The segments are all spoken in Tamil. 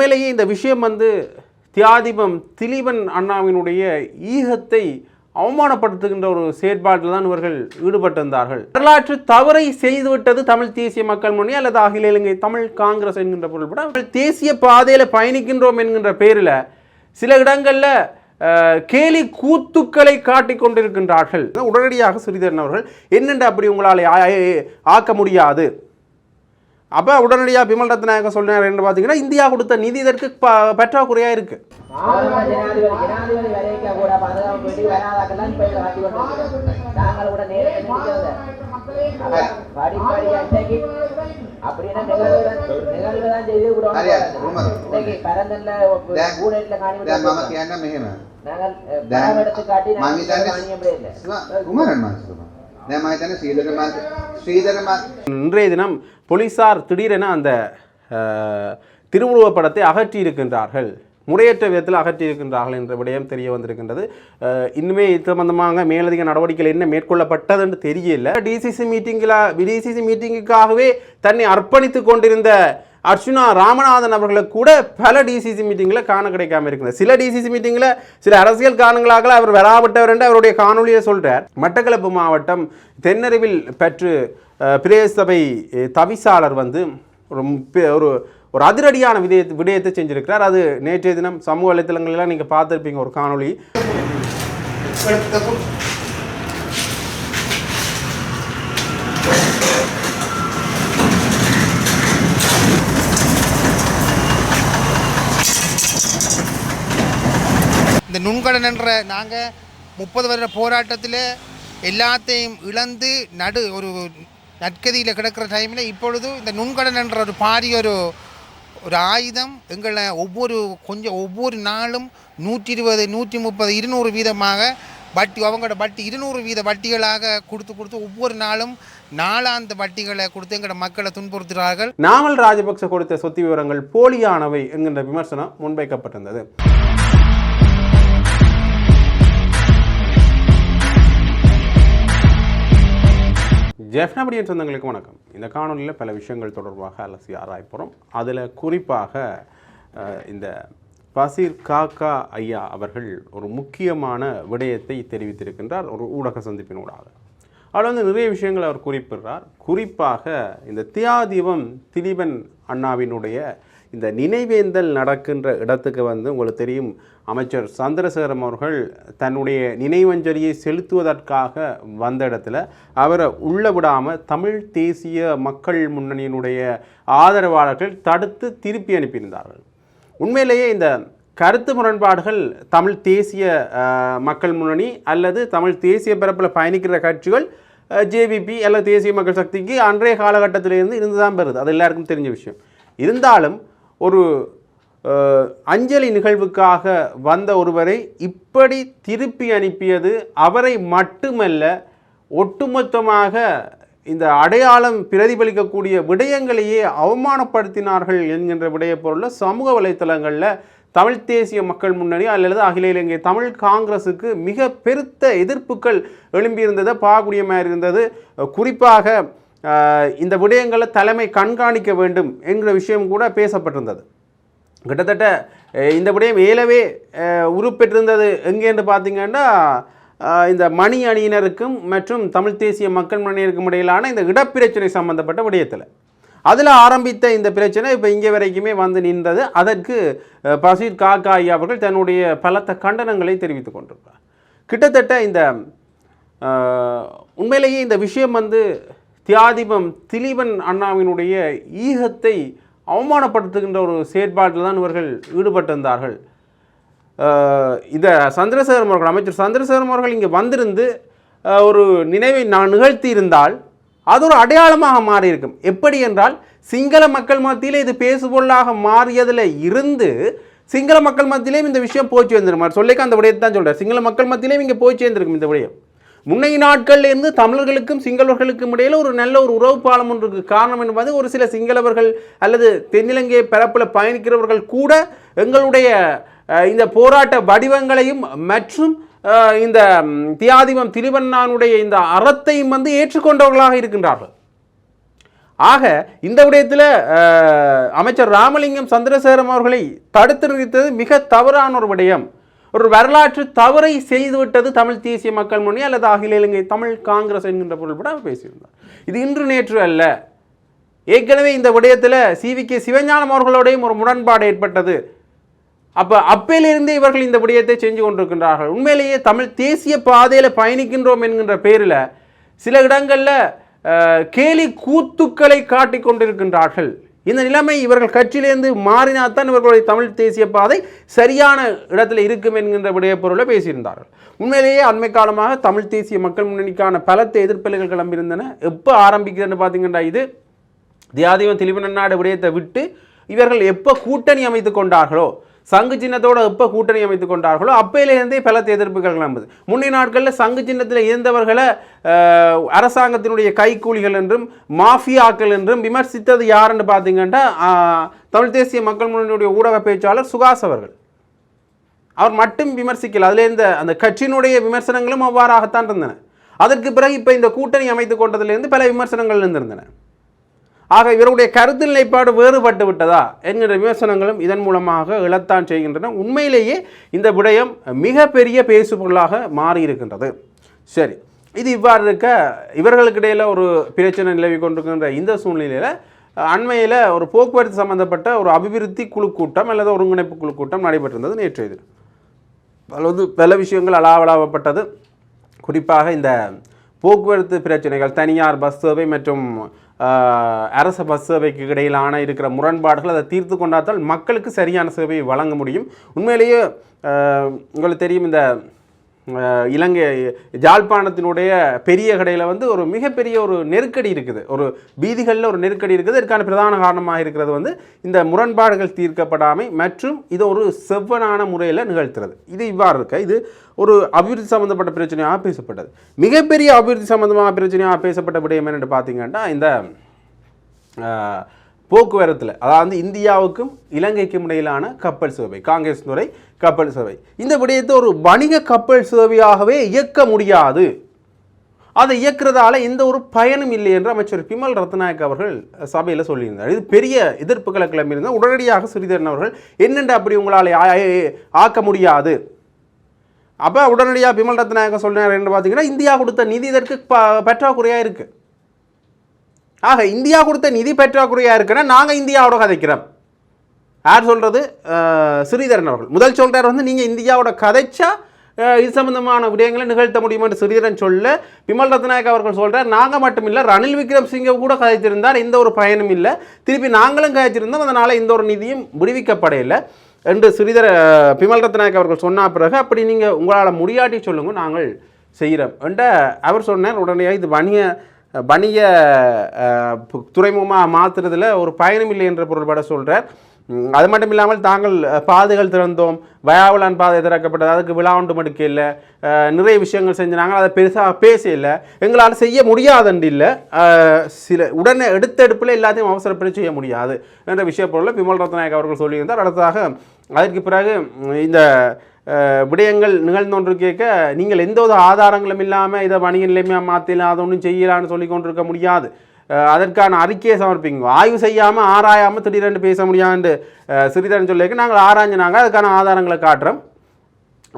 உண்மையிலேயே இந்த விஷயம் வந்து தியாதிபம் திலீபன் அண்ணாவினுடைய ஈகத்தை அவமானப்படுத்துகின்ற ஒரு செயற்பாட்டில் தான் இவர்கள் ஈடுபட்டிருந்தார்கள். வரலாற்று தவறை செய்துவிட்டது தமிழ் தேசிய மக்கள் முன்னணி அல்லது அகில இலங்கை தமிழ் காங்கிரஸ் என்கின்ற பொருள்பட அவர்கள் தேசிய பாதையில் பயணிக்கின்றோம் என்கின்ற பேரில் சில இடங்களில் கேலி கூத்துக்களை காட்டிக் கொண்டிருக்கின்றார்கள். உடனடியாக சிறிதரன் அவர்கள் என்னென்று அப்படி உங்களால் ஆக்க முடியாது. அப்போ உடனடியாக பிமல் ரத்நாயகம் சொன்னார் என்று பார்த்தீங்கன்னா இந்தியா கொடுத்த நிதி இதற்கு ப- பற்றாக்குறையாக இருக்குது ஆளுநர் ஜனாதிபதி இன்றைய தினம் போலீசார் திடீரென அந்த திருவுருவ படத்தை அகற்றி இருக்கின்றார்கள் முறையற்ற விதத்தில் அகற்றி இருக்கின்றார்கள் என்ற விடயம் தெரிய வந்திருக்கின்றது. இன்னுமே இது சம்பந்தமாக மேலதிக நடவடிக்கைகள் என்ன மேற்கொள்ளப்பட்டது என்று தெரியல டிசிசி மீட்டிங்கில் டிசிசி மீட்டிங்குக்காகவே தன்னை அர்ப்பணித்து கொண்டிருந்த அர்ச்சுனா ராமநாதன் அவர்களை கூட பல டிசிசி மீட்டிங்கில் காண கிடைக்காம இருக்குது. சில டிசிசி மீட்டிங்கில் சில அரசியல் காரணங்களாக அவர் வராவிட்டவர் என்று அவருடைய காணொலியை சொல்கிறார் மட்டக்களப்பு மாவட்டம் தென்னறிவில் பெற்று அஹ், பிரதேச சபை தவிசாளர் வந்து ஒரு ஒரு ஒரு அதிரடியான விதய விடயத்தை செஞ்சிருக்கிறார். அது நேற்றைய தினம் சமூக வலைத்தளங்களெல்லாம் நீங்கள் பார்த்துருப்பீங்க ஒரு காணொளி. இந்த நுண்கடன் என்ற நாங்கள் முப்பது வருட போராட்டத்தில் எல்லாத்தையும் இழந்து நடு ஒரு நற்கதியில் கிடக்கிற டைமில் இப்பொழுது இந்த நுண்கடன் என்ற ஒரு பாரிய ஒரு ஒரு ஆயுதம் எங்களை ஒவ்வொரு கொஞ்சம் ஒவ்வொரு நாளும் நூற்றி இருபது நூற்றி முப்பது இருநூறு வீதமாக வட்டி அவங்களோட வட்டி இருநூறு வீத வட்டிகளாக கொடுத்து கொடுத்து ஒவ்வொரு நாளும் நாலாந்த வட்டிகளை கொடுத்து எங்களோட மக்களை துன்புறுத்துகிறார்கள். நாமல் ராஜபக்ச கொடுத்த சொத்து விவரங்கள் போலியானவை என்கின்ற விமர்சனம் முன்வைக்கப்பட்டிருந்தது. ஜெஃப்னபடியன் சொந்தங்களுக்கு வணக்கம். இந்த காணொலியில் பல விஷயங்கள் தொடர்பாக அலசி ஆராய்ப்புறோம் அதில் குறிப்பாக இந்த பசீர் காக்கா ஐயா அவர்கள் ஒரு முக்கியமான விடயத்தை தெரிவித்திருக்கின்றார். ஒரு ஊடக சந்திப்பினூடாக அதில் வந்து நிறைய விஷயங்கள் அவர் குறிப்பிடுறார். குறிப்பாக இந்த தியாதீபம் திலீபன் அண்ணாவினுடைய இந்த நினைவேந்தல் நடக்கின்ற இடத்துக்கு வந்து உங்களுக்கு தெரியும் அமைச்சர் சந்திரசேகரம் அவர்கள் தன்னுடைய நினைவஞ்சலியை செலுத்துவதற்காக வந்த இடத்துல அவரை உள்ள விடாமல் தமிழ் தேசிய மக்கள் முன்னணியினுடைய ஆதரவாளர்கள் தடுத்து திருப்பி அனுப்பியிருந்தார்கள். உண்மையிலேயே இந்த கருத்து முரண்பாடுகள் தமிழ் தேசிய மக்கள் முன்னணி அல்லது தமிழ் தேசிய பரப்பில் பயணிக்கிற கட்சிகள் ஜேவிபி அல்லது தேசிய மக்கள் சக்திக்கு அன்றைய காலகட்டத்திலிருந்து இருந்து தான் பெறுது. அது எல்லாருக்கும் தெரிஞ்ச விஷயம். இருந்தாலும் ஒரு அஞ்சலி நிகழ்வுக்காக வந்த ஒருவரை இப்படி திருப்பி அனுப்பியது அவரை மட்டுமல்ல ஒட்டுமொத்தமாக இந்த அடையாளம் பிரதிபலிக்கக்கூடிய விடயங்களையே அவமானப்படுத்தினார்கள் என்கின்ற விடய பொருளில் சமூக வலைத்தளங்களில் தமிழ் தேசிய மக்கள் முன்னணி அல்லது அகில இலங்கை தமிழ் காங்கிரஸுக்கு மிக பெருத்த எதிர்ப்புகள் எழும்பியிருந்ததை பார்க்கக்கூடிய மாதிரி இருந்தது. குறிப்பாக இந்த விடயங்களை தலைமை கண்காணிக்க வேண்டும் என்கிற விஷயம் கூட பேசப்பட்டிருந்தது. கிட்டத்தட்ட இந்த விடயம் ஏலவே உருப்பெற்றிருந்தது எங்கேன்னு பார்த்தீங்கன்னா இந்த மணி அணியினருக்கும் மற்றும் தமிழ் தேசிய மக்கள் மணியினருக்கும் இடையிலான இந்த இடப்பிரச்சனை சம்பந்தப்பட்ட விடயத்தில். அதில் ஆரம்பித்த இந்த பிரச்சனை இப்போ இங்கே வரைக்குமே வந்து நின்றது. அதற்கு பசீர் காக்கா ஐயா அவர்கள் தன்னுடைய பலத்த கண்டனங்களை தெரிவித்து கொண்டிருக்கிறார். கிட்டத்தட்ட இந்த உண்மையிலேயே இந்த விஷயம் வந்து தியாதிபம் திலீபன் அண்ணாவினுடைய ஈகத்தை அவமானப்படுத்துகின்ற ஒரு செயற்பாட்டில் தான் இவர்கள் ஈடுபட்டிருந்தார்கள். இதை சந்திரசேகர் அவர்கள் அமைச்சர் சந்திரசேகர் அவர்கள் இங்கே வந்திருந்து ஒரு நினைவை நான் நிகழ்த்தி இருந்தால் அது ஒரு அடையாளமாக மாறியிருக்கும். எப்படி என்றால் சிங்கள மக்கள் மத்தியிலே இது பேசுபொருளாக மாறியதில் இருந்து சிங்கள மக்கள் மத்தியிலேயும் இந்த விஷயம் போய் சேர்ந்திருக்கும். சொல்லிக்க அந்த விடயத்தை தான் சொல்கிறார் சிங்கள மக்கள் மத்தியிலேயும் இங்கே போய் சேர்ந்திருக்கும் இந்த விடயம். முன்னைய நாட்கள்லேருந்து தமிழர்களுக்கும் சிங்களவர்களுக்கும் இடையில் ஒரு நல்ல ஒரு உறவு பாலம் ஒன்றுக்கு காரணம் என்பது ஒரு சில சிங்களவர்கள் அல்லது தென்னிலங்கை பரப்பில் பயணிக்கிறவர்கள் கூட எங்களுடைய இந்த போராட்ட வடிவங்களையும் மற்றும் இந்த தியாதிபம் திரிவண்ணானுடைய இந்த அறத்தையும் வந்து ஏற்றுக்கொண்டவர்களாக இருக்கின்றார்கள். ஆக இந்த விடயத்தில் அமைச்சர் ராமலிங்கம் சந்திரசேகரம் அவர்களை தடுத்து நிறுத்தது மிக தவறான ஒரு விடயம். ஒரு வரலாற்று தவறை செய்துவிட்டது தமிழ் தேசிய மக்கள் முன்னணி அல்லது அகில இலங்கை தமிழ் காங்கிரஸ் என்கின்ற பொருள்பட அவர் பேசியிருந்தார். இது இன்று நேற்று அல்ல. ஏற்கனவே இந்த விடயத்தில் சிவி கே சிவஞானம் அவர்களோடையும் ஒரு முரண்பாடு ஏற்பட்டது. அப்போ அப்பிலிருந்தே இவர்கள் இந்த விடயத்தை செஞ்சு கொண்டிருக்கின்றார்கள். உண்மையிலேயே தமிழ் தேசிய பாதையில் பயணிக்கின்றோம் என்கின்ற பேரில் சில இடங்களில் கேலி கூத்துக்களை காட்டிக் கொண்டிருக்கின்றார்கள். இந்த நிலைமை இவர்கள் கட்சியிலேருந்து மாறினால்தான் இவர்களுடைய தமிழ் தேசிய பாதை சரியான இடத்துல இருக்கும் என்கின்ற விடய பொருளை பேசியிருந்தார்கள். உண்மையிலேயே அண்மை காலமாக தமிழ் தேசிய மக்கள் முன்னணிக்கான பலத்த எதிர்ப்பலைகள் கிளம்பியிருந்தன. எப்போ ஆரம்பிக்கிறதுன்னு பார்த்தீங்கன்னா இது தியாதிவன் நன்னாடு விடயத்தை விட்டு இவர்கள் எப்போ கூட்டணி அமைத்து கொண்டார்களோ சங்கு சின்னத்தோட எப்போ கூட்டணி அமைத்துக் கொண்டார்களோ அப்பையிலிருந்தே பல எதிர்ப்புகள் கிளம்புது முன்னைய நாட்களில் சங்கு சின்னத்தில் இருந்தவர்களை அரசாங்கத்தினுடைய கைக்கூலிகள் என்றும் மாஃபியாக்கள் என்றும் விமர்சித்தது யாருன்னு பார்த்தீங்கன்னா தமிழ் தேசிய மக்கள் முன்னணியுடைய ஊடக பேச்சாளர் சுகாஸ் அவர்கள். அவர் மட்டும் விமர்சிக்கல. அதில் இருந்த அந்த கட்சியினுடைய விமர்சனங்களும் அவ்வாறாகத்தான் இருந்தன. அதற்கு பிறகு இப்போ இந்த கூட்டணி அமைத்து கொண்டதிலிருந்து பல விமர்சனங்கள் இருந்திருந்தன ஆக இவருடைய கருத்து நிலைப்பாடு வேறுபட்டு விட்டதா என்கிற விமர்சனங்களும் இதன் மூலமாக இழத்தான் செய்கின்றன. உண்மையிலேயே இந்த விடயம் மிகப்பெரிய பேசுபொருளாக மாறி இருக்கின்றது சரி இது இவ்வாறு இருக்க இவர்களுக்கிடையில் ஒரு பிரச்சனை நிலவி கொண்டிருக்கின்ற இந்த சூழ்நிலையில் அண்மையில் ஒரு போக்குவரத்து சம்பந்தப்பட்ட ஒரு அபிவிருத்தி குழு கூட்டம் அல்லது ஒருங்கிணைப்பு குழு கூட்டம் நடைபெற்றிருந்தது நேற்று இது அதாவது பல விஷயங்கள் அலாவலாவப்பட்டது. குறிப்பாக இந்த போக்குவரத்து பிரச்சனைகள் தனியார் பஸ் சேவை மற்றும் அரச பஸ் சேவைக்கு இடையிலான இருக்கிற முரண்பாடுகள் அதை தீர்த்து கொண்டாத்தால் மக்களுக்கு சரியான சேவையை வழங்க முடியும். உண்மையிலேயே உங்களுக்கு தெரியும் இந்த இலங்கை ஜாழ்ப்பாணத்தினுடைய பெரிய கடையில் வந்து ஒரு மிகப்பெரிய ஒரு நெருக்கடி இருக்குது. ஒரு வீதிகளில் ஒரு நெருக்கடி இருக்குது. இதற்கான பிரதான காரணமாக இருக்கிறது வந்து இந்த முரண்பாடுகள் தீர்க்கப்படாமை மற்றும் இது ஒரு செவ்வனான முறையில் நிகழ்த்துறது. இது இவ்வாறு இருக்க. இது ஒரு அபிவிருத்தி சம்பந்தப்பட்ட பிரச்சனையாக பேசப்பட்டது. மிகப்பெரிய அபிவிருத்தி சம்பந்தமான பிரச்சனையாக பேசப்பட்ட விடயம் என்னென்னு பார்த்தீங்கன்னா இந்த போக்குவரத்தில் அதாவது இந்தியாவுக்கும் இலங்கைக்கும் இடையிலான கப்பல் சேவை காங்கிரஸ் துறை கப்பல் சேவை. இந்த விடயத்தை ஒரு வணிக கப்பல் சேவையாகவே இயக்க முடியாது. அதை இயக்குறதால எந்த ஒரு பயனும் இல்லை என்று அமைச்சர் பிமல் ரத்நாயக் அவர்கள் சபையில் சொல்லியிருந்தார். இது பெரிய எதிர்ப்புகளை கிளம்பியிருந்தால் உடனடியாக ஸ்ரீதரன் அவர்கள் என்னென்று அப்படி உங்களால் ஆக்க முடியாது? அப்போ உடனடியாக பிமல் ரத்நாயகம் சொல்கிறார் என்று பார்த்தீங்கன்னா இந்தியா கொடுத்த நிதி இதற்கு ப- பற்றாக்குறையாக இருக்குது ஆக இந்தியா கொடுத்த நிதி பற்றாக்குறையாக இருக்குன்னா நாங்கள் இந்தியாவோட கதைக்கிறோம். யார் சொல்கிறது ஸ்ரீதரன் அவர்கள். முதல் சொல்கிறார் வந்து நீங்கள் இந்தியாவோட கதைச்சா இது சம்பந்தமான விடயங்களை நிகழ்த்த முடியும் என்று ஸ்ரீதரன் சொல்ல பிமல் ரத்நாயக் அவர்கள் சொல்கிறார் நாங்கள் மட்டும் இல்லை ரணில் விக்ரம் சிங்கை கூட கதைச்சிருந்தார் எந்த ஒரு பயனும் இல்லை. திருப்பி நாங்களும் கதைச்சிருந்தோம் அதனால் எந்த ஒரு நிதியும் விடுவிக்கப்படையில்லை என்று ஸ்ரீதர பிமல் ரத்நாயக் அவர்கள் சொன்ன பிறகு அப்படி நீங்கள் உங்களால் முடியாட்டி சொல்லுங்க நாங்கள் செய்கிறோம் என்ற அவர் சொன்னார். உடனடியாக இது வணிக வணிக துறைமுகமாக மாற்றுறதுல ஒரு பயணம் இல்லை என்ற பொருள்பட சொல்கிறார் அது மட்டும் இல்லாமல் தாங்கள் பாதைகள் திறந்தோம். வயாவலான் பாதை திறக்கப்பட்டது. அதுக்கு விழா ஒன்று மடுக்க இல்லை. நிறைய விஷயங்கள் செஞ்சாங்க அதை பெருசாக பேச இல்லை. எங்களால் செய்ய முடியாதுன்னு இல்லை. சில உடனே எடுத்தெடுப்பில் எல்லாத்தையும் அவசரப்படி செய்ய முடியாது என்ற விஷய பொருளை பிமல் ரத்நாயக் அவர்கள் சொல்லியிருந்தார். அடுத்ததாக அதற்கு பிறகு இந்த விடயங்கள் நிகழ்ந்தொன்று கேட்க நீங்கள் எந்த ஒரு ஆதாரங்களும் இல்லாமல் இதை வணிக நிலைமையாக மாற்றலாம் அதை ஒன்றும் செய்யலான்னு சொல்லி கொண்டிருக்க முடியாது. அதற்கான அறிக்கையை சமர்ப்பிங்க. ஆய்வு செய்யாமல் ஆராயாமல் திடீரென்று பேச முடியாதுன்னு சிறிதரன் சொல்லியிருக்க. நாங்கள் ஆராய்ஞ்சினாங்க அதுக்கான ஆதாரங்களை காட்டுறோம்.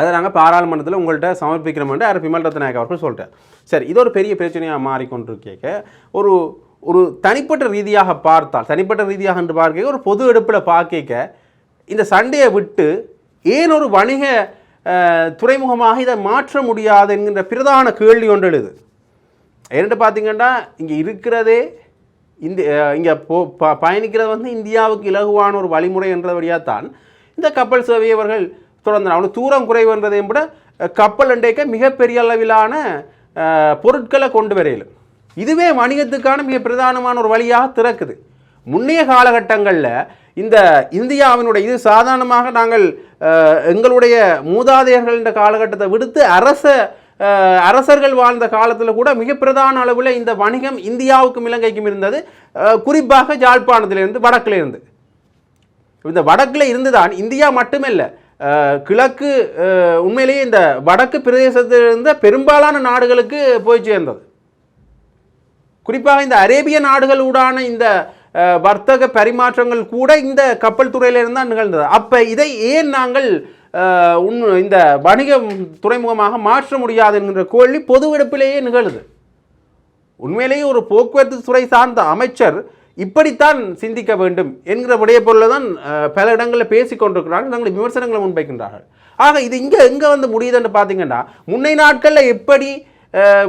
அதை நாங்கள் பாராளுமன்றத்தில் உங்கள்கிட்ட சமர்ப்பிக்கிறோம்னு ஆர். பிமல் ரத்நாயக் அவர்கள் சொல்லிட்டார். சரி இது ஒரு பெரிய பிரச்சனையாக மாறிக்கொண்டிருக்கேக்க ஒரு ஒரு தனிப்பட்ட ரீதியாக பார்த்தால் தனிப்பட்ட ரீதியாக என்று பார்க்க ஒரு பொது எடுப்பில் பார்க்க இந்த சண்டையை விட்டு ஏன் ஒரு வணிக துறைமுகமாக இதை மாற்ற முடியாது என்கின்ற பிரதான கேள்வி ஒன்று எழுது. என்னென்று பார்த்தீங்கன்னா இங்கே இருக்கிறதே இந்த இங்கே போ ப பயணிக்கிறது வந்து இந்தியாவுக்கு இலகுவான ஒரு வழிமுறை என்றபடியாக தான் இந்த கப்பல் சேவையை அவர்கள் தொடர்ந்து அவ்வளோ தூரம் குறைவுன்றதையும் விட கப்பல் அண்டைக்க மிகப்பெரிய அளவிலான பொருட்களை கொண்டு வரையிலும். இதுவே வணிகத்துக்கான மிக பிரதானமான ஒரு வழியாக திறக்குது. முன்னைய காலகட்டங்களில் இந்த இந்தியாவினுடைய இது சாதாரணமாக நாங்கள் எங்களுடைய மூதாதையர்கள் என்ற காலகட்டத்தை விடுத்து அரச அரசர்கள் வாழ்ந்த காலத்தில் கூட மிக பிரதான அளவில் இந்த வணிகம் இந்தியாவுக்கும் இலங்கைக்கும் இருந்தது. குறிப்பாக ஜாழ்ப்பாணத்திலிருந்து வடக்கிலிருந்து. இந்த வடக்கில் இருந்துதான் இந்தியா மட்டுமல்ல கிழக்கு உண்மையிலேயே இந்த வடக்கு பிரதேசத்தில் இருந்த பெரும்பாலான நாடுகளுக்கு போய் சேர்ந்தது. குறிப்பாக இந்த அரேபிய நாடுகளூடான இந்த வர்த்தக பரிமாற்றங்கள் கூட இந்த கப்பல் துறையிலிருந்து தான் நிகழ்ந்தது. அப்போ இதை ஏன் நாங்கள் உன் இந்த வணிக துறைமுகமாக மாற்ற முடியாது என்கின்ற கேள்வி பொதுவெடுப்பிலேயே நிகழுது. உண்மையிலேயே ஒரு போக்குவரத்து துறை சார்ந்த அமைச்சர் இப்படித்தான் சிந்திக்க வேண்டும் என்கிற விடைய பொருளை தான் பல இடங்களில் பேசிக் கொண்டிருக்கிறார்கள் தங்களை விமர்சனங்களை முன்வைக்கின்றார்கள். ஆக இது இங்கே எங்கே வந்து முடியுதுன்னு பார்த்தீங்கன்னா முன்னை நாட்களில் எப்படி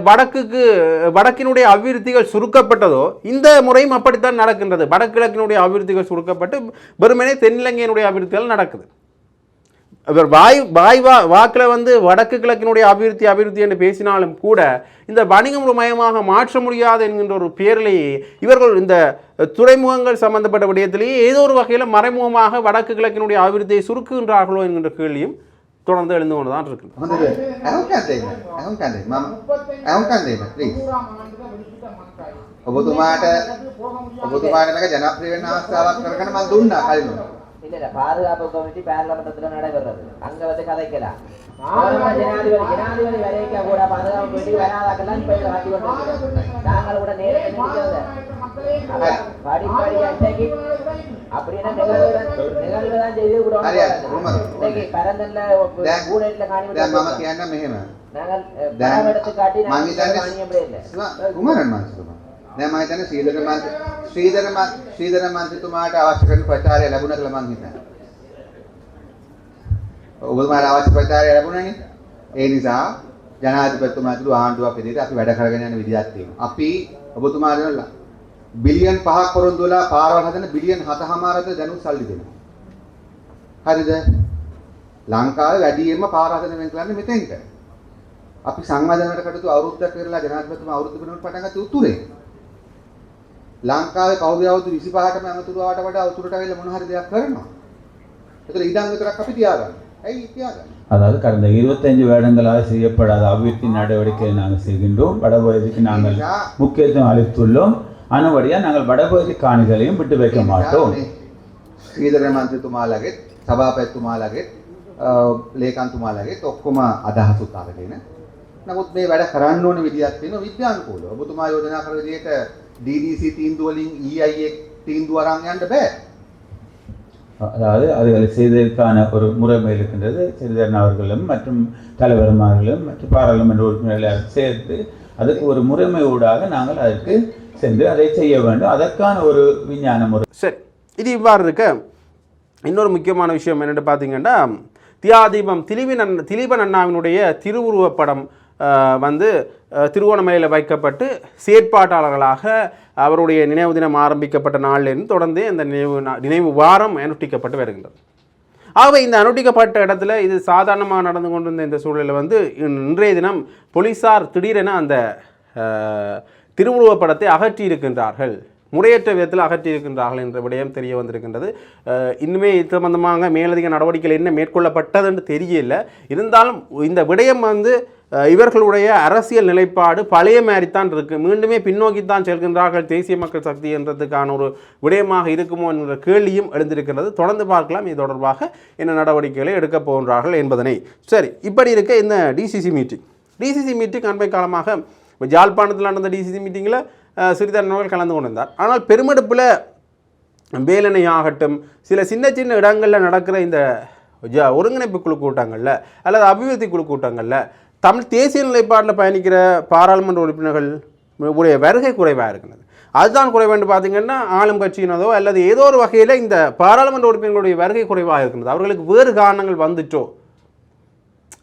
வடக்குக்கு வடக்கினுடைய அபிவிருத்திகள் சுருக்கப்பட்டதோ இந்த முறையும் அப்படித்தான் நடக்கின்றது. வடகிழக்கினுடைய அபிவிருத்திகள் சுருக்கப்பட்டு வெறுமனே தென்னிலங்கையினுடைய அபிவிருத்திகள் நடக்குது. அவர் வாய் வாய் வா வாக்கில் வந்து வடக்கு கிழக்கினுடைய அபிவிருத்தி அபிவிருத்தி என்று பேசினாலும் கூட இந்த வணிகம் மயமாக மாற்ற முடியாது என்கின்ற ஒரு பேரிலேயே இவர்கள் இந்த துறைமுகங்கள் சம்பந்தப்பட்ட விடயத்திலேயே ஏதோ ஒரு வகையில் மறைமுகமாக வடக்கு கிழக்கினுடைய அபிவிருத்தியை சுருக்குகின்றார்களோ என்கின்ற கேள்வியும் தொடர்ந்து எழுந்து கொண்டு தான் இருக்கு හොඳද ඇහුම්කන් දෙන්න ඇහුම්කන් දෙන්න මම ඇහුම්කන් දෙන්න ප්ලීස් ඔබතුමාට ඔබතුමාට මේක ජනප්‍රිය වෙන්න අවස්ථාවක් කරගෙන මම දුන්නා කලින් இல்ல இல்ல பாதுகாப்பு கமிட்டி பார்லமெண்டத்துல நடைபெறது அங்க வந்து கதைக்கலாம் கௌரவ ஜனாதிபதி ஜனாதிபதி வரைக்கும் கூட பாதுகாப்பு கமிட்டி வராதாக்கெல்லாம் இப்ப இதை காட்டி கொண்டிருக்கிறோம் நாங்கள் கூட நேரத்தை முடிக்கிறது படிப்படியா இன்னைக்கு அப்படின்னா நிகழ்வுதான் நிகழ்வுதான் செய்து விடுவோம் හරි හරි උමර இன்னைக்கு பரந்தல்ல දැන් கூடையில காணி දැන් මම කියන්න මෙහෙම நாங்கள் දැන් பணம் எடுத்து காட்டி මම நாங்கள் හිතන්නේ காணியம் இல்லை කුමරන් මන්ත්‍රීතුමා දැන් මම හිතන්නේ ශ්‍රීධර මන්ත්‍රී ශ්‍රීධර මන්- ශ්‍රීධර මන්ත්‍රීතුමාට අවශ්‍ය කරන ප්‍රචාරය ලැබුණා කියලා මම හිතන්නේ ඔබතුමාට අවශ්‍ය ප්‍රචාරය ලැබුණානේ ඒ නිසා ජනාධිපතිතුමා ඇතුළු ආණ්ඩුවක් විදිහට අපි වැඩ කරගෙන යන විදිහක් තියෙනවා අපි ඔබතුමාට දෙන බිලියන් 5ක් පොරොන්දු වෙලා පාරවල් හදන බිලියන් 7.5කට දැනුත් සල්ලි දෙනවා හරිද ලංකාවේ වැඩියෙන්ම පාර හදන වෙන කරන්නේ මෙතෙන්ට අපි සංවර්ධනයට කටයුතු අවුරුද්දක් කරලා ජනාධිපතිතුමා අවුරුදු වෙනකොට පටන් ගත්ත උතුරේ. ලංකාවේ කවුරු අවුරුදු 25ටම ඇමතුරු ආවට වඩා උතුරට ඇවිල්ලා මොන හරි දෙයක් කරනවා. ඒතර ඉඩම් විතරක් අපි තියාගන්න. ඇයි තියාගන්නේ? அதாவது கடந்த இருபத்தஞ்சு வருடங்களாக செய்யப்படாத அபிவிருத்தி நடவடிக்கையை நாங்கள் செய்கின்றோம் வடபகுதிக்கு நாங்கள் முக்கியத்துவம் அளித்துள்ளோம் அனுபடியாக நாங்கள் வடபகுதி காணிகளையும் விட்டு வைக்க மாட்டோம் ශ්‍රීධර මන්ත්‍රීතුමාලගෙත් සභාපතිතුමාලගෙත් අ, ලේකම්තුමාලගෙත් ඔක්කොම අදහසුත් අරගෙන නමුත් මේ වැඩ කරන්න ඕන විදිහක් තියෙනවා විද්‍යානුකූලව. ඔබතුමා යෝජනා කරන විදිහට DDC තීන්දුව වලින් EIA තීන්දුව අරන් යන්න බෑ. அதாவது அதுகளை செய்ததற்கான ஒரு முறைமை இருக்கின்றது சிறிதரன் அவர்களும் மற்றும் தலைவர்மார்களும் மற்றும் பாராளுமன்ற உறுப்பினர்களை சேர்த்து அதுக்கு ஒரு முறைமை ஊடாக நாங்கள் அதற்கு சென்று அதை செய்ய வேண்டும். அதற்கான ஒரு விஞ்ஞான முறை சரி. இது இவ்வாறு இருக்க. இன்னொரு முக்கியமான விஷயம் என்னென்னு பார்த்தீங்கன்னா தியாதீபம் திலீபன் அண்ணா திலீபன் அண்ணாவினுடைய திருவுருவப்படம் அஹ், வந்து திருவோணமலையில் வைக்கப்பட்டு செயற்பாட்டாளர்களாக அவருடைய நினைவு தினம் ஆரம்பிக்கப்பட்ட நாளிலிருந்து தொடர்ந்து இந்த நினைவு நினைவு வாரம் அனுஷ்டிக்கப்பட்டு வருகின்றது. ஆகவே இந்த அனுட்டிக்கப்பட்ட இடத்துல இது சாதாரணமாக நடந்து கொண்டிருந்த இந்த சூழலில் வந்து இன்றைய தினம் போலீஸார் திடீரென அந்த திருவுருவ படத்தை அகற்றி இருக்கின்றார்கள் முறையற்ற விதத்தில் அகற்றி இருக்கின்றார்கள் என்ற விடயம் தெரிய வந்திருக்கின்றது. இன்னுமே இது சம்பந்தமாக மேலதிக நடவடிக்கைகள் என்ன மேற்கொள்ளப்பட்டது என்று தெரியல. இருந்தாலும் இந்த விடயம் வந்து இவர்களுடைய அரசியல் நிலைப்பாடு பழைய மாதிரித்தான் இருக்குது மீண்டுமே பின்னோக்கித்தான் செல்கின்றார்கள் தேசிய மக்கள் சக்தி என்றதுக்கான ஒரு விடயமாக இருக்குமோ என்ற கேள்வியும் எழுந்திருக்கிறது தொடர்ந்து பார்க்கலாம். இது தொடர்பாக என்ன நடவடிக்கைகளை எடுக்கப் போகின்றார்கள் என்பதனை. சரி இப்படி இருக்க இந்த டிசிசி மீட்டிங் டிசிசி மீட்டிங் அண்மை காலமாக இப்போ ஜாழ்ப்பாணத்தில் நடந்த டிசிசி மீட்டிங்கில் சிறிதரனவர்கள் கலந்து கொண்டிருந்தார். ஆனால் பெருமெடுப்பில் வேலனை ஆகட்டும் சில சின்ன சின்ன இடங்களில் நடக்கிற இந்த ஜ ஒருங்கிணைப்பு குழு கூட்டங்களில் அல்லது அபிவிருத்தி குழு கூட்டங்களில் தமிழ் தேசிய நிலைப்பாட்டில் பயணிக்கிற பாராளுமன்ற உறுப்பினர்கள் உடைய வருகை குறைவாக இருக்கிறது அதுதான் குறைவேண்டு பார்த்தீங்கன்னா ஆளும் கட்சியினதோ அல்லது ஏதோ ஒரு வகையில் இந்த பாராளுமன்ற உறுப்பினர்களுடைய வருகை குறைவாக இருக்கிறது அவர்களுக்கு வேறு காரணங்கள் வந்துட்டோ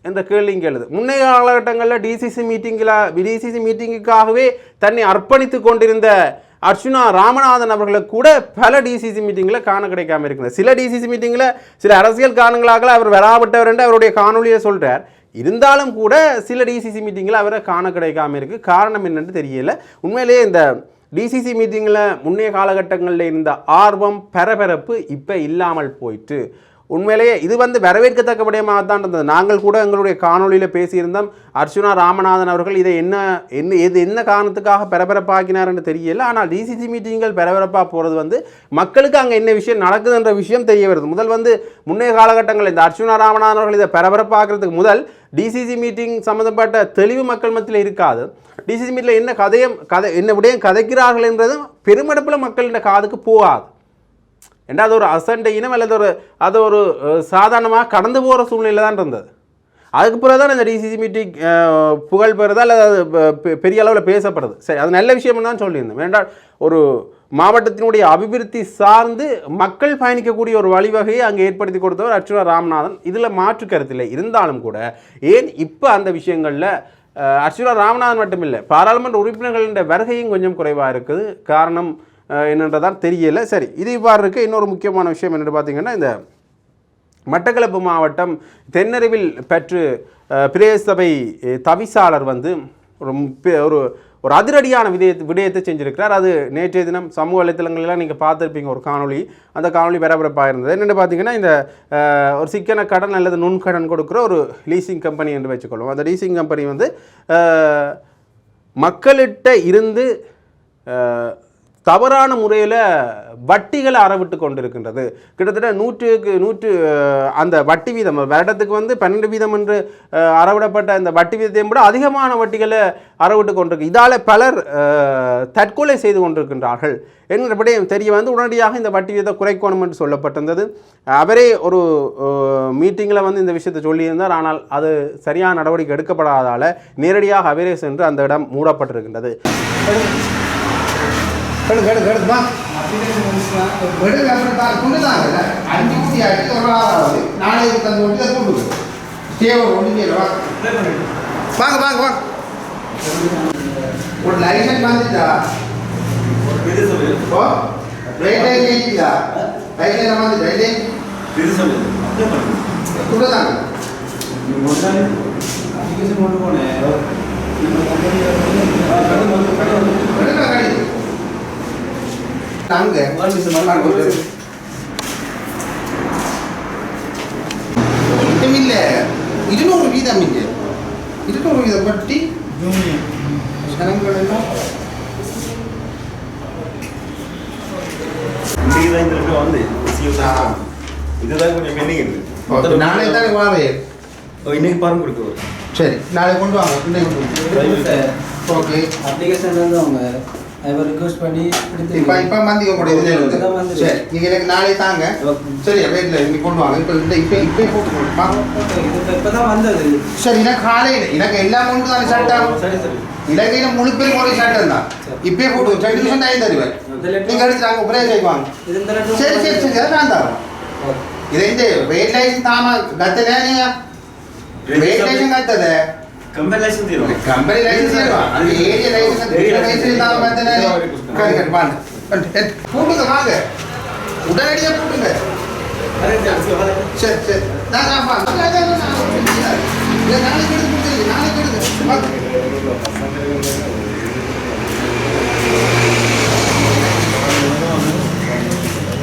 என்ற கேள்வியும் கேளுது. முன்னைய காலகட்டங்களில் டிசிசி மீட்டிங்கில் டிசிசி மீட்டிங்குக்காகவே தன்னை அர்ப்பணித்து கொண்டிருந்த அர்ச்சுனா ராமநாதன் அவர்களுக்கு கூட பல டிசிசி மீட்டிங்கில் காண கிடைக்காம இருக்குது சில டிசிசி மீட்டிங்கில் சில அரசியல் காரணங்களாக அவர் வராவிட்டவர் என்று அவருடைய காணொலியை சொல்கிறார் இருந்தாலும் கூட சில டிசிசி மீட்டிங்கில் அவரை காண கிடைக்காம இருக்குது காரணம் என்னென்னு தெரியல. உண்மையிலேயே இந்த டிசிசி மீட்டிங்கில் முன்னைய காலகட்டங்களில் இருந்த ஆர்வம் பரபரப்பு இப்போ இல்லாமல் போயிட்டு உண்மையிலேயே இது வந்து வரவேற்கத்தக்க விடயமாக தான் இருந்தது நாங்கள் கூட எங்களுடைய காணொளியில் பேசியிருந்தோம். அர்ச்சுனா ராமநாதன் அவர்கள் இதை என்ன என்ன இது என்ன காரணத்துக்காக பரபரப்பாக்கினார்னு தெரியல. ஆனால் டிசிசி மீட்டிங்கள் பரபரப்பாக போகிறது வந்து மக்களுக்கு அங்கே என்ன விஷயம் நடக்குதுன்ற விஷயம் தெரிய வருது. முதல் வந்து முன்னைய காலகட்டங்களில் இந்த அர்ச்சுனா ராமநாதன் அவர்கள் இதை பரபரப்பாக்குறதுக்கு முதல் டிசிசி மீட்டிங் சம்மந்தப்பட்ட தெளிவு மக்கள் மத்தியில் இருக்காது. டிசிசி மீட்டில் என்ன கதையும் கதை என்ன விடையும் கதைக்கிறார்கள் என்றதும் பெருமடப்பில் மக்களின் காதுக்கு போகாது. ஏண்டா அது ஒரு அசண்ட இனம் அல்லது ஒரு அது ஒரு சாதாரணமாக கடந்து போகிற சூழ்நிலை தான் இருந்தது. அதுக்கு பிறகு தான் இந்த டிசிசி மீட்டிங் புகழ் பெறுதா அல்லது அது பெரிய அளவில் பேசப்படுது. சரி அது நல்ல விஷயம்னு தான் சொல்லியிருந்தேன் வேண்டாம் ஒரு மாவட்டத்தினுடைய அபிவிருத்தி சார்ந்து மக்கள் பயணிக்கக்கூடிய ஒரு வழிவகையை அங்கே ஏற்படுத்தி கொடுத்தவர் அர்ச்சுனா ராமநாதன். இதில் மாற்று கருத்தில்லை இருந்தாலும் கூட ஏன் இப்போ அந்த விஷயங்களில் அர்ச்சுனா ராமநாதன் மட்டும் இல்லை பாராளுமன்ற உறுப்பினர்களின் வருகையும் கொஞ்சம் குறைவாக இருக்குது. காரணம் என்னன்றதான் தெரியலை. சரி இது இவ்வாறு இருக்க. இன்னொரு முக்கியமான விஷயம் என்னென்னு பார்த்தீங்கன்னா இந்த மட்டக்களப்பு மாவட்டம் தென்னறிவில் பெற்று பிரதேசபை தவிசாளர் வந்து ஒரு ஒரு ஒரு அதிரடியான விதய விடயத்தை செஞ்சுருக்கிறார். அது நேற்றைய தினம் சமூக வலைத்தளங்கள்லாம் நீங்கள் பார்த்துருப்பீங்க ஒரு காணொலி அந்த காணொலி பரபரப்பாக இருந்தது. என்னென்னு பார்த்தீங்கன்னா இந்த ஒரு சிக்கன கடன் அல்லது நுண்கடன் கொடுக்குற ஒரு லீசிங் கம்பெனி என்று வச்சுக்கொள்வோம். அந்த லீசிங் கம்பெனி வந்து மக்கள்கிட்ட இருந்து தவறான முறையில் வட்டிகளை அறவிட்டு கொண்டிருக்கின்றது. கிட்டத்தட்ட நூற்றுக்கு நூற்று அந்த வட்டி வீதம் வருடத்துக்கு வந்து பன்னெண்டு வீதம் என்று அறவிடப்பட்ட அந்த வட்டி வீதத்தையும் விட அதிகமான வட்டிகளை அறவிட்டு கொண்டிருக்கு. இதால் பலர் தற்கொலை செய்து கொண்டிருக்கின்றார்கள் என்கிறபடி தெரிய வந்து உடனடியாக இந்த வட்டி வீதத்தை குறைக்கணும் என்று சொல்லப்பட்டிருந்தது. அவரே ஒரு மீட்டிங்கில் வந்து இந்த விஷயத்தை சொல்லியிருந்தார். ஆனால் அது சரியான நடவடிக்கை எடுக்கப்படாததால் நேரடியாக அவரே சென்று அந்த இடம் மூடப்பட்டிருக்கின்றது. கெடு கெடு கெடுமா எடுங்க அப்புறம் தான் அஞ்சு ஊட்டி ஆகிட்டு ஒரு ஆறாவது நாளைக்கு தந்து கொண்டு அதை கொண்டு தேவை ஒன்று வாங்க வாங்க வாங்க ஒரு லைசன்ஸ் வந்துச்சா ஓ ரேட் லைசன்ஸா லைசன்ஸ் வந்து லைசன்ஸ் கொண்டு தாங்க எடுங்க கடி. அங்கே இதுமில்ல இருநூறு வீதம் இங்கே இருநூறு வீதம் பட்டி ஜனங்கள் எல்லாம் இதுதான் கொஞ்சம் ஓகே, நாளை தானே வாரே ஓ, இன்னைக்கு பாருங்க சரி நாளை கொண்டு வாங்க இன்னைக்கு கொண்டு வாங்க. ஓகே அப்ளிகேஷன் வந்து அவங்க அவர் ரிக்வெஸ்ட் பண்ணி இப்போ இப்போ இதுல இருந்து இப்பதான் வந்து. சரி நீங்க எனக்கு நாளை தாங்க. சரி வீட்டில் நீங்க கொண்டு வாங்க. இப்போ இந்த இப்போ இப்போ போட்டு கொண்டு வாங்க. இது இப்பதான் வந்தது. சரி எனக்கு காலையில் எனக்கு எல்லாம் கொண்டு தானே சட்டம்? சரி சரி. இலங்கையில் முழு பேர் ஒரு சட்டம் தான். இப்பயே போட்டு சரி நிமிஷம் டைம் தருவேன் நீங்க எடுத்து நாங்கள் உபரே செய்வாங்க சரி சரி சரி நான் தரோம் இது இந்த வெயிட் லைசன் தாம கத்ததே நீங்க. Wait license கத்ததே? ಕಂಪನಿ ಲೈಸೆನ್ಸ್ ಇರೋ ಕಂಪನಿ ಲೈಸೆನ್ಸ್ ಇಲ್ವಾ ಅದು ಏರಿಯಾ ಲೈಸೆನ್ಸ್ ಲೈಸೆನ್ಸ್ தாம கத்தனே கரெக்ட் கரெக்ட் வாங்க போட்டுங்க வாங்க உடனடியாக போட்டுங்க சரி சரி நான் நான் வா நான் நான் நான் நான் நாளைக்கு எடுத்து கொடுத்துருங்க நாளைக்கு எடுத்து வாங்க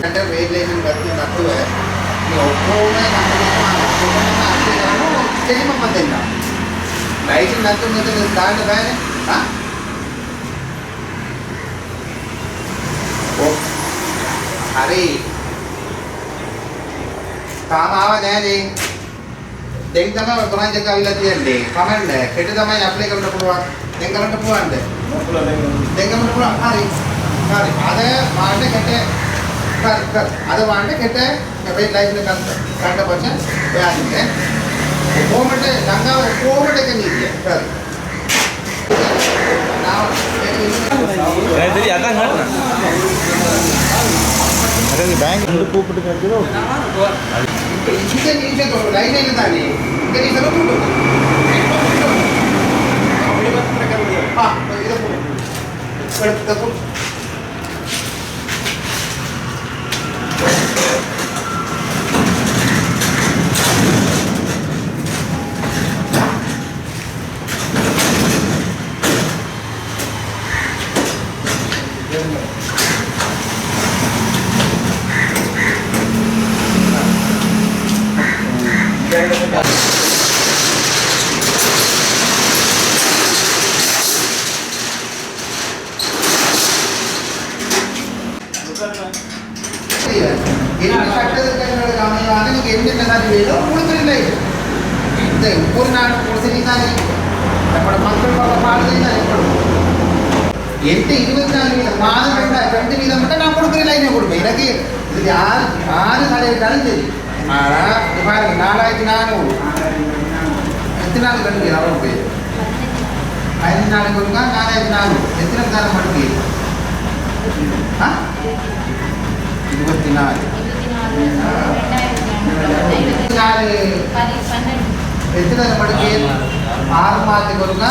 అంటే వెయిట్ లైసెన్స్ బట్టి తక్కువే ఒక్కొక్క తెలియమంది డైజెషన్ నడుతుంది దాంట్లో పైన అరే काम आवाज आहे रे దెంకమ బ్రాంచ్ కవిలతి అండి కమండ్ కెట్టుదమ అప్లై కమిటప్పుడు దెంకమంటప్పుడు అండి దెంకమంటప్పుడు అరే అరే అదే వాంటే కట్టే కర్ కర్ అదే వాంటే కట్టే వెయిట్ లైఫ్ కంట కంట పచ్చ వ్యాధి கோமட்டு தங்காவ கோமட்டு கஞ்சி தெரியும் அதாங்க அதாவது பேங்க் வந்து கூப்பிட்டு கிடைச்சதோ இந்த நீச்சல் லைன் தானே இந்த நீச்சலும் கூப்பிட்டு இதை நாள் ஒரு சரி தானே நம்மளோட மக்கள் பார்க்க பாடுதல் தான் ஏற்படும் எட்டு இருபத்தி நாலு வீதம் மாதம் ரெண்டு ரெண்டு வீதம் மட்டும் நான் கொடுக்குறேன் லைனை கொடுப்பேன். எனக்கு இதுக்கு ஆறு ஆறு தலையிட்டாலும் சரி. ஆனா இது பாருங்க நாலாயிரத்தி நானூறு. எத்தனை நாள் கண்டு அவ்வளோ போய் பதினஞ்சு நாளைக்கு கொடுங்க நாலாயிரத்தி நானூறு. எத்தனை காலம் ஆ? இருபத்தி நாலு. நாலு எத்தனை மணிக்கு ஆறு மாதத்துக்கு வருங்க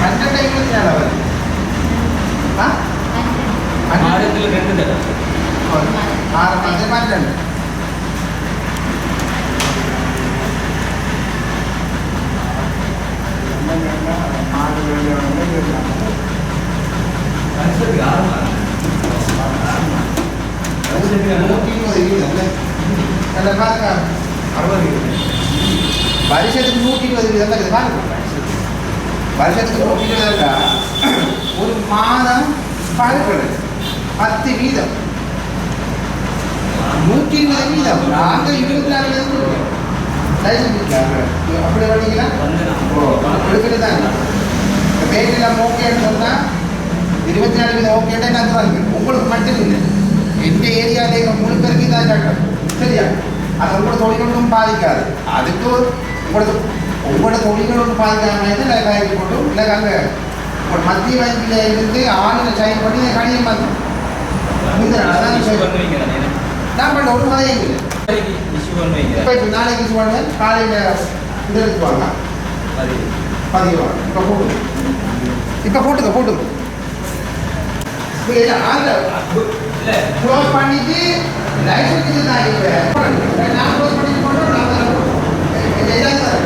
பன்னெண்டு இருபத்தி நாலு வருது ஆ மாதத்தில் ரெண்டு தடவை ஆறு மாதம் பன்னெண்டு வருஷத்துக்கு ஆறு மாதம் வருஷத்துக்கு நூற்றி இருபது வீதம் நல்ல பாருங்க அறுபது வருஷத்துக்கு நூற்றி இருபது வீதம் தான் இருக்குது பாருங்க வருஷத்துக்கு நூற்றி ஒரு மாதம் பாருங்கள் பத்து வீதம் நூற்றி இருபது வீதம் நாங்கள் இருபத்தி நாலு வீதம். கொடுக்கிறோம் அப்படி பண்ணீங்களா ஓ கொடுக்குறது தான் பேட்டில் ஓகேன்னு சொன்னால் இருபத்தி நாலு வீதம் ஓகேட்டே நான் வாங்கிக்கிறேன் உங்களுக்கு மட்டும் இல்லை. எந்த ஏரியாவில் எங்கள் முழு பேருக்கு தான் சட்டம் சரியா? அது உங்களோட தொழில்நுட்பம் பாதிக்காது. அதுக்கு உங்களுக்கு உங்களோட தொழில்கள் ஒன்றும் பாதிக்காம இல்லை கையில் போட்டு இல்லை அங்கே ஒரு மத்திய வங்கியில் இருந்து சைன் பண்ணி இதை கடிதம் பார்த்தோம் நான் பண்ண ஒரு இல்லை இஷ்யூ பண்ணுவீங்க. இப்போ இப்போ நாளைக்கு சொல்லுவாங்க காலையில் இது எடுத்துவாங்க. பதிவாங்க இப்போ போட்டுங்க இப்போ க்ளோஸ் பண்ணிட்டு லைசன்ஸ் இப்போ. நான் க்ளோஸ் போட்டோம் நான் சரி இப்போ க்ளோஸ் பண்ணு ஏன் ஓட் போயிட்டீங்க ஒன்று யோசிக்கும் ஒன்று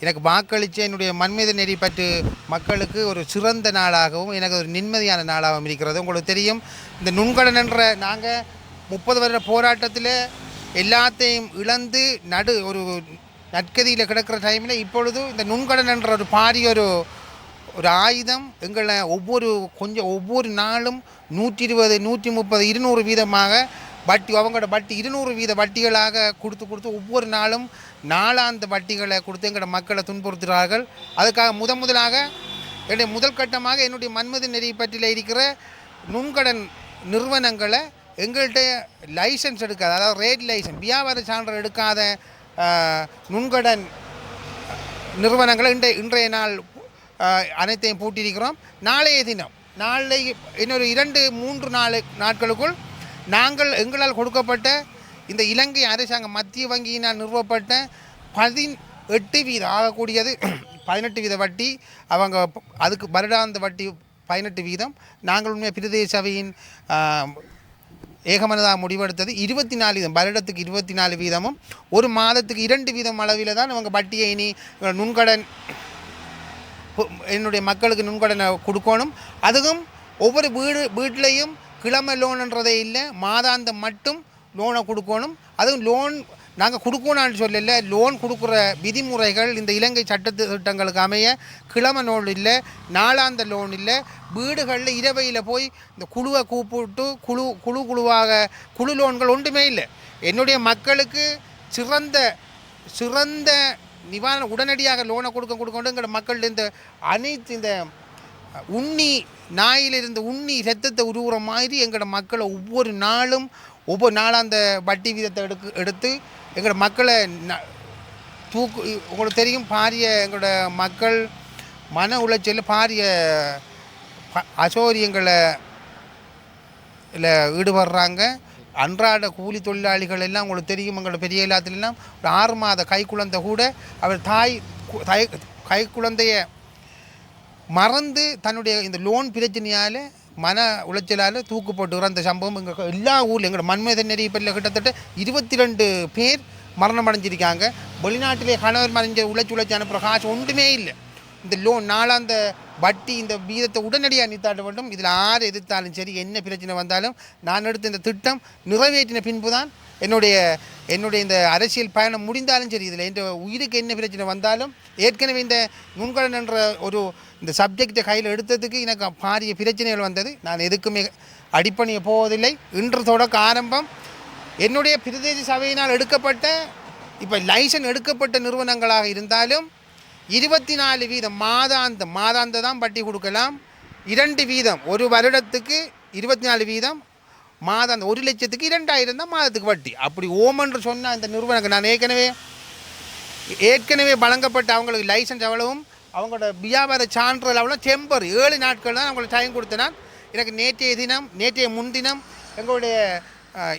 எனக்கு வாக்களித்த என்னுடைய மண்மீத நெறி பற்று மக்களுக்கு ஒரு சிறந்த நாளாகவும் எனக்கு ஒரு நிம்மதியான நாளாகவும் இருக்கிறது. உங்களுக்கு தெரியும் இந்த நுண்கடன் என்ற நாங்கள் முப்பது வருட போராட்டத்தில் எல்லாத்தையும் இழந்து நடு ஒரு நற்கதியில் கிடக்கிற டைமில் இப்பொழுது இந்த நுண்கடன் என்ற ஒரு பாரிய ஒரு ஒரு ஆயுதம் எங்களை ஒவ்வொரு கொஞ்சம் ஒவ்வொரு நாளும் நூற்றி இருபது நூற்றி முப்பது இருநூறு வீதமாக வட்டி அவங்களோட வட்டி இருநூறு வீத வட்டிகளாக கொடுத்து கொடுத்து ஒவ்வொரு நாளும் நாலாந்த வட்டிகளை கொடுத்து எங்களோட மக்களை துன்புறுத்துகிறார்கள். அதுக்காக முத முதலாக என்னுடைய முதல் கட்டமாக என்னுடைய மன்மத நெறி பற்றியில் இருக்கிற நுண்கடன் நிறுவனங்களை எங்கள்கிட்ட லைசன்ஸ் எடுக்காத அதாவது ரேட் லைசன்ஸ் வியாபார சான்றிதழ் எடுக்காத நுண்கடன் நிறுவனங்களை இன்றைய இன்றைய நாள் அனைத்தையும் பூட்டியிருக்கிறோம். நாளைய தினம் நாளை இன்னொரு இரண்டு மூன்று நாலு நாட்களுக்குள் நாங்கள் எங்களால் கொடுக்கப்பட்ட இந்த இலங்கை அரசாங்கம் மத்திய வங்கியினால் நிறுவப்பட்ட பதின் எட்டு வீதம் ஆகக்கூடியது பதினெட்டு வீத வட்டி அவங்க அதுக்கு வருடாந்த வட்டி பதினெட்டு வீதம். நாங்கள் உண்மையாக பிரதேச சபையின் ஏகமனதாக முடிவெடுத்தது. இருபத்தி நாலு வீதம் வருடத்துக்கு இருபத்தி நாலு வீதமும் ஒரு மாதத்துக்கு இரண்டு வீதம் அளவில் தான் அவங்க வட்டியை இனி நுண்கடன் என்னுடைய மக்களுக்கு நுண்கடனை கொடுக்கணும். அதுவும் ஒவ்வொரு வீடு வீட்லேயும் கிழமை லோனுன்றதே இல்லை மாதாந்தம் மட்டும் லோனை கொடுக்கணும். அதுவும் லோன் நாங்கள் கொடுக்கணும்னு சொல்லல. லோன் கொடுக்குற விதிமுறைகள் இந்த இலங்கை சட்ட திட்டங்களுக்கு அமைய கிழமை லோன் இல்லை நாளாந்த லோன் இல்லை. வீடுகளில் இரவையில் போய் இந்த குழுவை கூப்பிட்டு குழு குழு குழுவாக குழு லோன்கள் ஒன்றுமே இல்லை. என்னுடைய மக்களுக்கு சிறந்த சிறந்த நிவாரணம் உடனடியாக லோனை கொடுக்க கொடுக்கணுங்கிற எங்களோட மக்கள் இந்த அனைத்து இந்த உண்ணி நாயிலிருந்து உண்ணி ரத்தத்தை உருவுற மாதிரி எங்களோட மக்களை ஒவ்வொரு நாளும் ஒவ்வொரு நாளும் அந்த வட்டி வீதத்தை எடுக்கு எடுத்து எங்களோட மக்களை ந- தூக்கு உங்களுக்கு தெரியும் பாரிய எங்களோட மக்கள் மன உளைச்சலில் பாரிய அசௌரியங்களை இல்லை ஈடுபடுறாங்க. அன்றாட கூலி தொழிலாளிகள் எல்லாம் உங்களுக்கு தெரியும் எங்களோட பெரிய எல்லாத்துலாம் ஒரு ஆறு மாத கை குழந்தை கூட அவர் தாய் தாய் கை குழந்தைய மறந்து தன்னுடைய இந்த லோன் பிரச்சனையால் மன உளைச்சலால் தூக்கு போட்டு அந்த சம்பவம் எங்கள் எல்லா ஊரில் எங்களோட மண்மேத நெறிப்பல்ல கிட்டத்தட்ட இருபத்தி ரெண்டு பேர் மரணம் அடைஞ்சிருக்காங்க வெளிநாட்டிலே கணவர் மறைஞ்ச உழைச்சி உழைச்சி அனுப்புகிற காசு ஒன்றுமே இல்லை. இந்த லோன் நாளாந்த வட்டி இந்த வீதத்தை உடனடியாக நிறுத்தாட்ட வேண்டும். இதில் யார் எதிர்த்தாலும் சரி என்ன பிரச்சனை வந்தாலும் நான் எடுத்த இந்த திட்டம் நிறைவேற்றின பின்பு தான் என்னுடைய என்னுடைய இந்த அரசியல் பயணம் முடிந்தாலும் சரி இதில் என்ற உயிருக்கு என்ன பிரச்சனை வந்தாலும் ஏற்கனவே இந்த நுண்கடன் என்ற ஒரு இந்த சப்ஜெக்டை கையில் எடுத்ததுக்கு எனக்கு பாரிய பிரச்சனைகள் வந்தது. நான் எதுக்குமே அடிப்பணிய போவதில்லை. இன்று தொடக்க ஆரம்பம். என்னுடைய பிரதேச சபையினால் எடுக்கப்பட்ட இப்போ லைசன் எடுக்கப்பட்ட நிறுவனங்களாக இருந்தாலும் இருபத்தி நாலு வீதம் மாதாந்த மாதாந்த தான் வட்டி கொடுக்கலாம். இரண்டு வீதம் ஒரு வருடத்துக்கு இருபத்தி நாலு வீதம் மாதாந்த ஒரு லட்சத்துக்கு இரண்டாயிரம் தான் மாதத்துக்கு வட்டி. அப்படி ஓமன்று சொன்ன அந்த நிறுவனங்கள் நான் ஏற்கனவே ஏற்கனவே வழங்கப்பட்ட அவங்களுக்கு லைசன்ஸ் எவ்வளவும் அவங்களோட வியாபார சான்றிதழ் அவ்வளோ டெம்பர் ஏழு நாட்கள் தான் அவங்களுக்கு டைம் கொடுத்தனால் எனக்கு நேற்றைய தினம் நேற்றைய முன்தினம் எங்களுடைய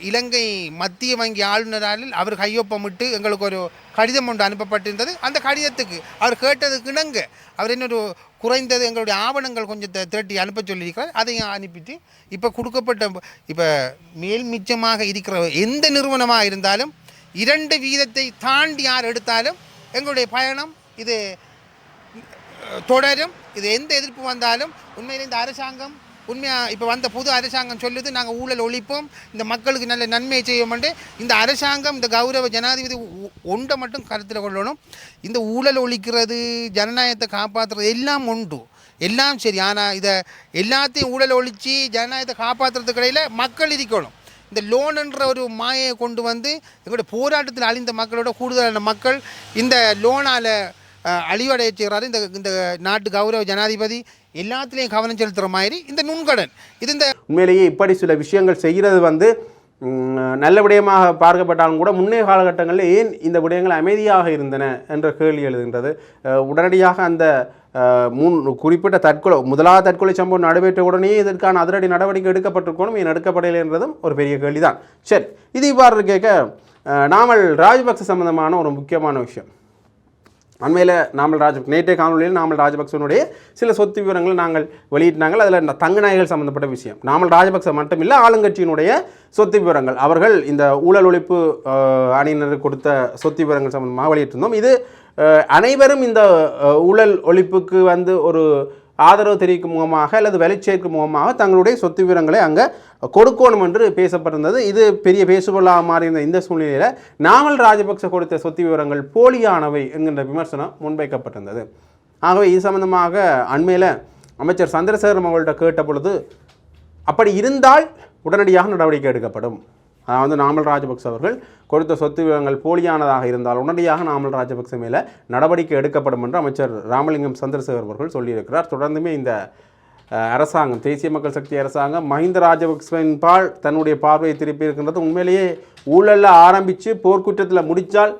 இலங்கை மத்திய வங்கி ஆளுநரால் அவர் கையொப்பமிட்டு எங்களுக்கு ஒரு கடிதம் ஒன்று அனுப்பப்பட்டிருந்தது அந்த கடிதத்துக்கு அவர் கேட்டதுக்கு இணங்க அவர் இன்னொரு குறைந்தது எங்களுடைய ஆவணங்கள் கொஞ்சம் திரட்டி அனுப்ப சொல்லியிருக்கிறார் அதையும் அனுப்பிட்டு இப்போ கொடுக்கப்பட்ட இப்போ மேல் மிச்சமாக இருக்கிற எந்த நிறுவனமாக இருந்தாலும் இரண்டு வீதத்தை தாண்டி யார் எடுத்தாலும் எங்களுடைய பயணம் இது தொடரும் இது எந்த எதிர்ப்பு வந்தாலும் உண்மையில் இந்த அரசாங்கம் உண்மையாக இப்போ வந்த புது அரசாங்கம் சொல்லுது நாங்கள் ஊழல் ஒழிப்போம் இந்த மக்களுக்கு நல்ல நன்மையை செய்வோம்ட்டு இந்த அரசாங்கம் இந்த கௌரவ ஜனாதிபதி ஒன்றை மட்டும் கருத்தில் கொள்ளணும். இந்த ஊழல் ஒழிக்கிறது ஜனநாயகத்தை காப்பாற்றுறது எல்லாம் உண்டு. எல்லாம் சரி ஆனால் இதை எல்லாத்தையும் ஊழல் ஒழித்து ஜனநாயகத்தை காப்பாற்றுறதுக்கு இடையில் மக்கள் இருக்கணும் இந்த லோனுன்ற ஒரு மாயையை கொண்டு வந்து எங்களுடைய போராட்டத்தில் அழிந்த மக்களோட கூடுதலான மக்கள் இந்த லோனால் அழிவடைய செய்கிறாரு இந்த இந்த நாட்டு கௌரவ ஜனாதிபதி. எல்லாத்துலேயும் கவனம் செலுத்துகிற மாதிரி இந்த நுண்கடன். இது இந்த உண்மையிலேயே இப்படி சில விஷயங்கள் செய்கிறது வந்து நல்ல விடயமாக பார்க்கப்பட்டாலும் கூட முன்னைய காலகட்டங்களில் ஏன் இந்த விடயங்கள் அமைதியாக இருந்தன என்ற கேள்வி எழுதுகின்றது உடனடியாக அந்த அஹ், முன் குறிப்பிட்ட தற்கொலை முதலாவது தற்கொலை சம்பவம் நடைபெற்ற உடனே இதற்கான அதிரடி நடவடிக்கை எடுக்கப்பட்டிருக்கணும் ஏன் எடுக்கப்படலை என்றதும் ஒரு பெரிய கேள்விதான். சரி இது இவ்வாறு கேட்க நாமல் ராஜபக்ச சம்பந்தமான ஒரு முக்கியமான விஷயம். அண்மையில் நாமல் ராஜ நேற்றைய காணொலியில் நாமல் ராஜபக்சனுடைய சில சொத்து விவரங்களை நாங்கள் வெளியிட்டாங்க அதில் இந்த தங்க நாய்கள் சம்மந்தப்பட்ட விஷயம். நாமல் ராஜபக்ச மட்டும் இல்லை ஆளுங்கட்சியினுடைய சொத்து விவரங்கள். அவர்கள் இந்த ஊழல் ஒழிப்பு அஹ், அணியினருக்கு கொடுத்த சொத்து விவரங்கள் சம்பந்தமாக வெளியிட்டிருந்தோம். இது அனைவரும் இந்த ஊழல் ஒழிப்புக்கு வந்து ஒரு ஆதரவு தெரிவிக்கும் முகமாக அல்லது வெளிச்சேர்க்கும் முகமாக தங்களுடைய சொத்து விவரங்களை அங்கே கொடுக்கணும் என்று பேசப்பட்டிருந்தது. இது பெரிய பேசுபொருளாக மாறியிருந்த இந்த சூழ்நிலையில் நாமல் ராஜபக்ச கொடுத்த சொத்து விவரங்கள் போலியானவை என்கின்ற விமர்சனம் முன்வைக்கப்பட்டிருந்தது. ஆகவே இது சம்பந்தமாக அண்மையில் அமைச்சர் சந்திரசேகரம் அவர்கள்ட்ட கேட்ட பொழுது அப்படி இருந்தால் உடனடியாக நடவடிக்கை எடுக்கப்படும். அதாவது நாமல் ராஜபக்ச அவர்கள் கொடுத்த சொத்து விவரங்கள் போலியானதாக இருந்தால் உடனடியாக நாமல் ராஜபக்ச மேலே நடவடிக்கை எடுக்கப்படும் என்று அமைச்சர் ராமலிங்கம் சந்திரசேகர் அவர்கள் சொல்லியிருக்கிறார். தொடர்ந்துமே இந்த அரசாங்கம் தேசிய மக்கள் சக்தி அரசாங்கம் மஹிந்த ராஜபக்சவின் பால் தன்னுடைய பார்வையை திருப்பி இருக்கின்றது. உண்மையிலேயே ஊழலில் ஆரம்பித்து போர்க்குற்றத்தில் முடித்தால்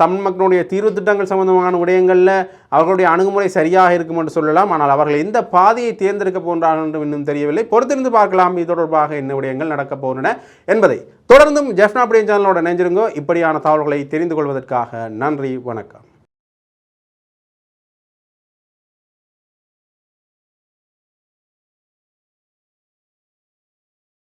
தமிழ் மக்களுடைய தீர்வு திட்டங்கள் சம்பந்தமான விடயங்களில் அவர்களுடைய அணுகுமுறை சரியாக இருக்கும் என்று சொல்லலாம். ஆனால் அவர்கள் எந்த பாதையை தேர்ந்தெடுக்க போன்றார்கள் என்று இன்னும் தெரியவில்லை. பொறுத்திருந்து பார்க்கலாம். இது தொடர்பாக என்ன விடயங்கள் நடக்கப் போகின்றன என்பதை. தொடர்ந்தும் ஜெஃப்னா அப்படின் சேனலோட நினைஞ்சிருங்கோ இப்படியான தகவல்களை தெரிந்து கொள்வதற்காக நன்றி வணக்கம்.